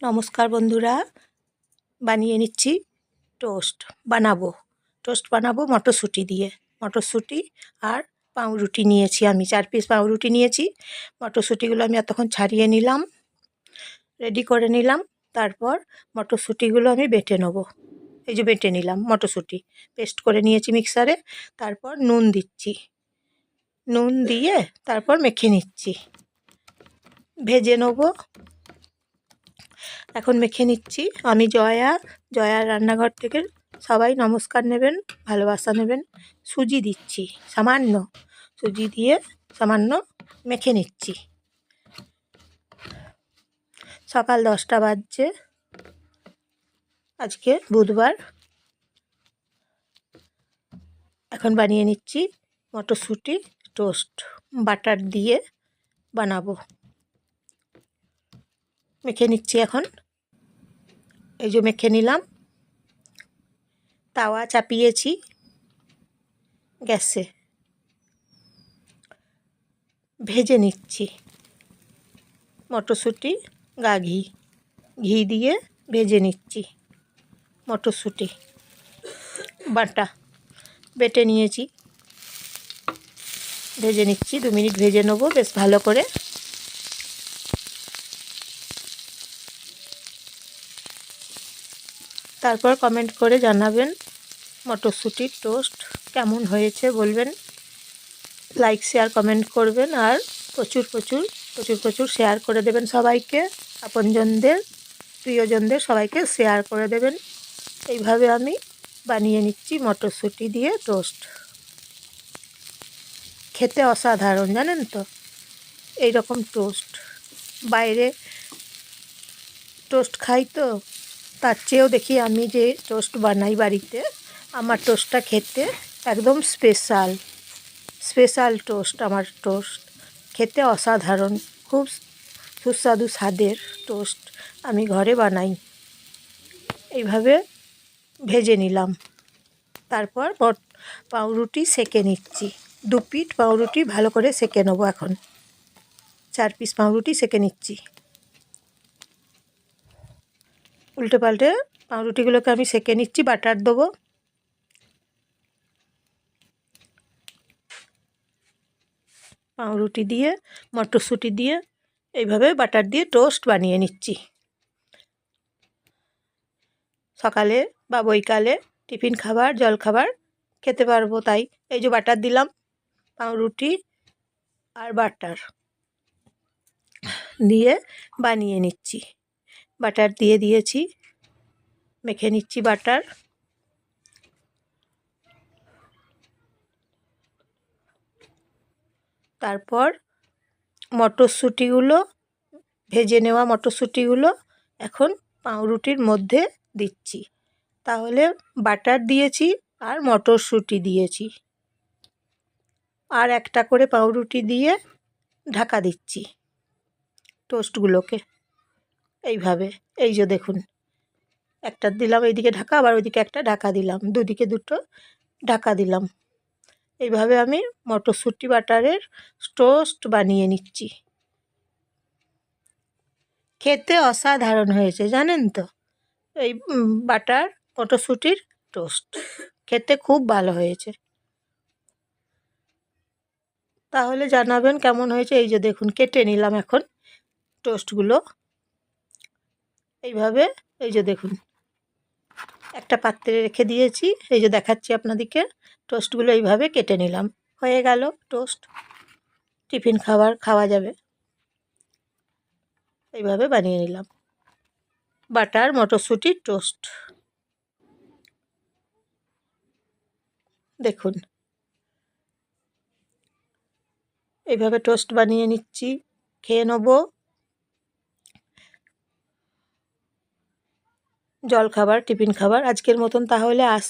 নমস্কার বন্ধুরা, বানিয়ে নিচ্ছি টোস্ট। বানাবো টোস্ট বানাবো মটরশুঁটি দিয়ে। মটরশুঁটি আর পাউরুটি নিয়েছি আমি, চার পিস পাউরুটি নিয়েছি। মটরশুঁটিগুলো আমি এতক্ষণ ছাড়িয়ে নিলাম, রেডি করে নিলাম। তারপর মটরশুঁটিগুলো আমি বেটে নেব। এই যে বেটে নিলাম মটরশুঁটি, পেস্ট করে নিয়েছি মিক্সারে। তারপর নুন দিচ্ছি। নুন দিয়ে তারপর মেখে নিচ্ছি। ভেজে নেব। এখন মেখে নিচ্ছি। আমি জয়া, জয়ার রান্নাঘর থেকে সবাই নমস্কার নেবেন, ভালোবাসা নেবেন। সুজি দিচ্ছি, সামান্য সুজি দিয়ে সামান্য মেখে নিচ্ছি। সকাল দশটা বাজছে। আজকে বুধবার। এখন বানিয়ে নিচ্ছি মটরশুঁটি, টোস্ট, বাটার দিয়ে বানাবো। মেখে নিচ্ছি এখন। এই যে মেখে নিলাম। তাওয়া চাপিয়েছি গ্যাসে। ভেজে নিচ্ছি মটরশুঁটি, গা ঘি। ঘি দিয়ে ভেজে নিচ্ছি মটরশুঁটি। বাটা বেটে নিয়েছি। ভেজে নিচ্ছি, দু মিনিট ভেজে নেব, বেশ ভালো করে। তারপর কমেন্ট করে জানাবেন মটরশুঁটির টোস্ট কেমন হয়েছে বলবেন। লাইক শেয়ার কমেন্ট করবেন আর প্রচুর প্রচুর প্রচুর প্রচুর শেয়ার করে দেবেন সবাইকে। আপনজনদের, প্রিয়জনদের সবাইকে শেয়ার করে দেবেন। এইভাবে আমি বানিয়ে নিচ্ছি মটরশুঁটি দিয়ে টোস্ট খেতে অসাধারণ, জানেন তো? এই রকম টোস্ট বাইরে টোস্ট খাই তো তার চেয়েও দেখি আমি যে টোস্ট বানাই বাড়িতে, আমার টোস্টটা খেতে একদম স্পেশাল স্পেশাল টোস্ট আমার টোস্ট খেতে অসাধারণ, খুব সুস্বাদু স্বাদের টোস্ট আমি ঘরে বানাই। এইভাবে ভেজে নিলাম। তারপর পাউরুটি সেকে নিচ্ছি। দু পিঠ পাউরুটি ভালো করে সেকে নেব এখন। চার পিস পাউরুটি সেকে নিচ্ছি। উল্টে পাল্টে পাউরুটিগুলোকে আমি সেকে নিচ্ছি, বাটার দেবো। পাউরুটি দিয়ে, মটরশুঁটি দিয়ে, এইভাবে বাটার দিয়ে টোস্ট বানিয়ে নিচ্ছি। সকালে বা বৈকালে টিফিন খাবার, জল খাবার খেতে পারব তাই। এই যে বাটার দিলাম, পাউরুটি আর বাটার দিয়ে বানিয়ে নিচ্ছি। বাটার দিয়ে দিয়েছি। মেখে নিচ্ছি বাটার। তারপর মটরশুঁটিগুলো, ভেজে নেওয়া মটরশুঁটিগুলো এখন পাউরুটির মধ্যে দিচ্ছি। তাহলে বাটার দিয়েছি আর মটরশুঁটি দিয়েছি। আর একটা করে পাউরুটি দিয়ে ঢাকা দিচ্ছি। টোস্টগুলোকে। এইভাবে, এই যে দেখুন। একটা দিলাম, এইদিকে ঢাকা, আবার ওইদিকে একটা ঢাকা দিলাম। দুদিকে দুটো ঢাকা দিলাম। এইভাবে আমি মটরশুঁটি বাটারের টোস্ট বানিয়ে নিচ্ছি। খেতে অসাধারণ হয়েছে, জানেন তো? এই বাটার, মটরশুঁটির টোস্ট। খেতে খুব ভালো হয়েছে। তাহলে জানাবেন কেমন হয়েছে? এই যে দেখুন, কেটে নিলাম এখন টোস্টগুলো। এইভাবে, এই যে দেখুন। একটা পাত্রে রেখে দিয়েছি, এই যে দেখাচ্ছি আপনাদেরকে টোস্টগুলো এইভাবে কেটে নিলাম। হয়ে গেল টোস্ট। টিফিন খাবার খাওয়া যাবে। এইভাবে বানিয়ে নিলাম। বাটার মটরশুঁটির টোস্ট। দেখুন। এইভাবে টোস্ট বানিয়ে নিচ্ছি। খেয়ে নেব। জল খাবার টিফিন খাবার আজকের মতন তাহলে আসি।